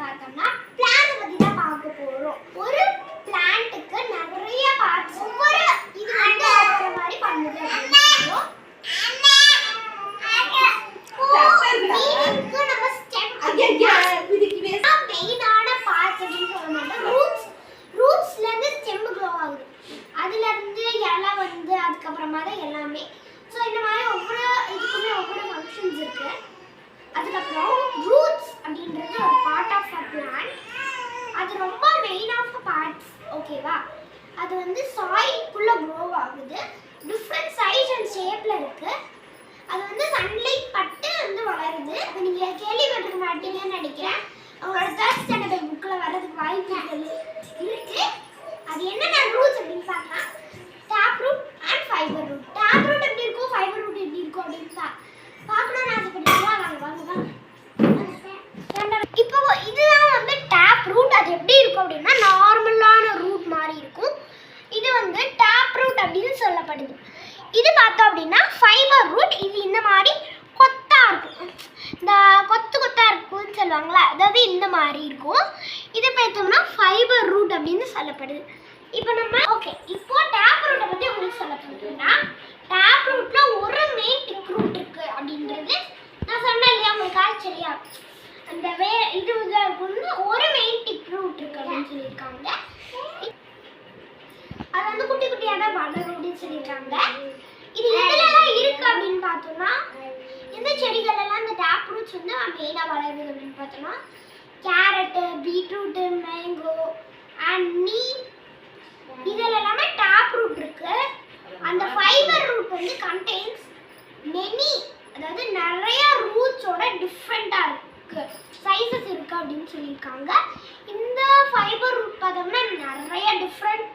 பார்த்தோம்னா பிளான்ட் பத்தி தான் பார்க்க போறோம். ஒரு பிளான்ட்டுக்கு நிறைய பார்ட்ஸ் ஒவ்வொரு இது வந்து ஒவ்வொரு மாதிரி பண்ணுது அதுல இருந்து இலை வந்து அதுக்கப்புறமா தான் எல்லாமே. ஸோ இந்த மாதிரி ஒவ்வொரு இதுக்குமே ஒவ்வொரு ஃபங்க்ஷன்ஸ் இருக்கு அதுக்கப்புறம் ரூட்ஸ் அப்படின்றது ஒரு பார்ட் ஆஃப் அ பிளான்ட் அது ரொம்ப மெயின் ஆஃப் பார்ட்ஸ் ஓகேவா அது வந்து சாயில்குள்ள க்ரோ ஆகுது. டிஃப்ரெண்ட் சைஸ் அண்ட் ஷேப்ல இருக்கு. அது வந்து சன்லைட் பட்டு வந்து வளருது. அது நீங்க கேள்விப்பட்டிருக்க மாட்டீங்கன்னு நினைக்கிறேன். அவங்களோட தேர்ட் ஸ்டாண்டர்ட் புக்கில் வர்றதுக்கு வாய்ப்பு இருக்கு. அது என்னென்ன ரூட்ஸ் அப்படின்னு பார்த்தா tap root and fibre root tap root எப்படி இருக்கும் ஃபைபர் ரூட் எப்படி இருக்கும் அப்படின்னு டேப் ரூட் அது எப்படி இருக்கும் அப்படின்னா நார்மலான ரூட் மாதிரி இருக்கும். இது வந்து டேப் ரூட் அப்படின்னு சொல்லப்படுது. இது பார்த்தோம் அப்படின்னா ஃபைபர் ரூட் இது இந்த மாதிரி கொத்தாக இருக்கும். இந்த கொத்து கொத்தாக இருக்கும்னு சொல்லுவாங்களா அதாவது இந்த மாதிரி இருக்கும். இது பார்த்தோம்னா ஃபைபர் ரூட் அப்படின்னு சொல்லப்படுது. இப்போ நம்ம ஓகே இப்போ டேப் ரூட்டை பற்றி உங்களுக்கு சொல்லப்படுதுன்னா டேப் ரூட்ல ஒரு மெயின் டிக் ரூட் இருக்கு அப்படின்றது நான் சொன்னேன் இல்லையா உங்களுக்கு ஆச்சரியா அந்த வே இது இதாக ஒரு மெயின் டிக் ரூட் இருக்கு அப்படின்னு சொல்லியிருக்காங்க. அது வந்து குட்டி குட்டியாக தான் வளரும் அப்படின்னு சொல்லியிருக்காங்க. இது எதுலலாம் இருக்கு அப்படின்னு பார்த்தோம்னா இந்த செடிகள் எல்லாம் இந்த டேப் ரூட்ஸ் வந்து மெயினாக வளருது அப்படின்னு பார்த்தோம்னா கேரட்டு பீட்ரூட்டு மேங்கோ அண்ட் நீ இதில் எல்லாமே டேப் ரூட் இருக்கு. அந்த ஃபைபர் ரூட் வந்து கண்டெய்ன்ஸ் மெனி அதாவது நிறைய ரூட்ஸோட டிஃப்ரெண்ட்டாக இருக்கும் இருக்கு. அப்படின்னு சொல்லியிருக்காங்க. இந்த ஃபைபர் ரூட் நிறைய டிஃப்ரெண்ட்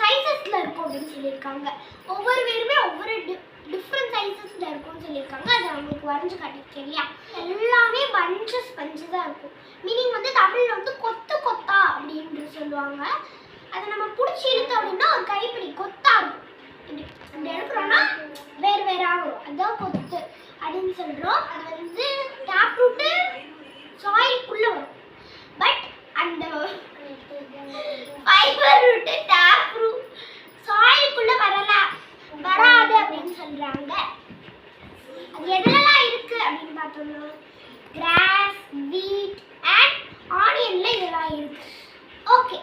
சைஸஸில் இருக்கும் அப்படின்னு சொல்லியிருக்காங்க. ஒவ்வொரு பேருமே ஒவ்வொரு டிஃப்ரெண்ட் சைஸஸில் இருக்கும்னு சொல்லியிருக்காங்க. அது அவங்களுக்கு வரைஞ்சு காட்டியிருக்கேன் இல்லையா? எல்லாமே பஞ்சஸ் தான் இருக்கும். மீனிங் வந்து தமிழில் வந்து கொத்து கொத்தா அப்படின்னு சொல்லுவாங்க. அதை நம்ம பிடிச்சி இழுத்தோம் அப்படின்னா ஒரு கைப்பிடி கொத்தா இருக்கும். அந்த எடுக்கிறோன்னா வேறு வேறு ஆகும் அதுதான் கொத்து அப்படின்னு சொல்கிறோம் அது வந்து பார்த்தோம்னா கிராஸ் வீட் அண்ட் ஆனியனில் இதெல்லாம் இருக்குது ஓகே